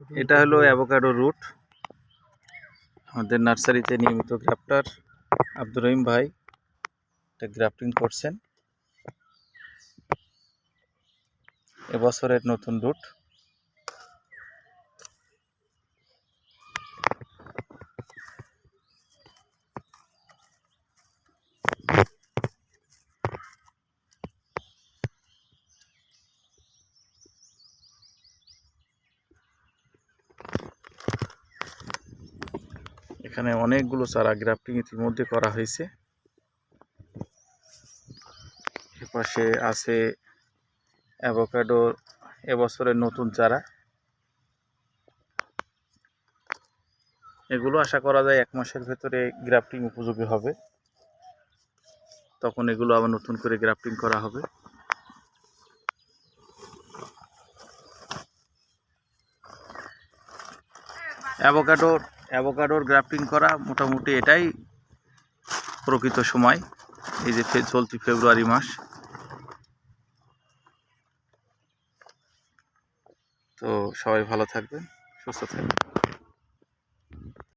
এটা হলো avocado root. আমাদের নার্সারিতে নিয়মিত গ্রাফটার। আব্দুর রহিম ভাই এটা গ্রাফটিং করছেন। এবছরের নতুন রুট। এখানে অনেকগুলো চারা গ্রাফটিং ইতিমধ্যে করা হয়েছে। এপাশে আছে অ্যাভোকাডো এবছরের নতুন চারা। এগুলো আশা করা যায় এক মাসের ভেতরে গ্রাফটিং উপযোগী হবে। তখন এগুলো আবার নতুন করে গ্রাফটিং করা হবে। অ্যাভোকাডোর অ্যাভোকাডোর গ্রাফটিং করা মোটামুটি এটাই প্রকৃত সময়। এই যে চলতি ফেব্রুয়ারি মাস। তো সবাই ভালো থাকবেন, সুস্থ থাকবেন।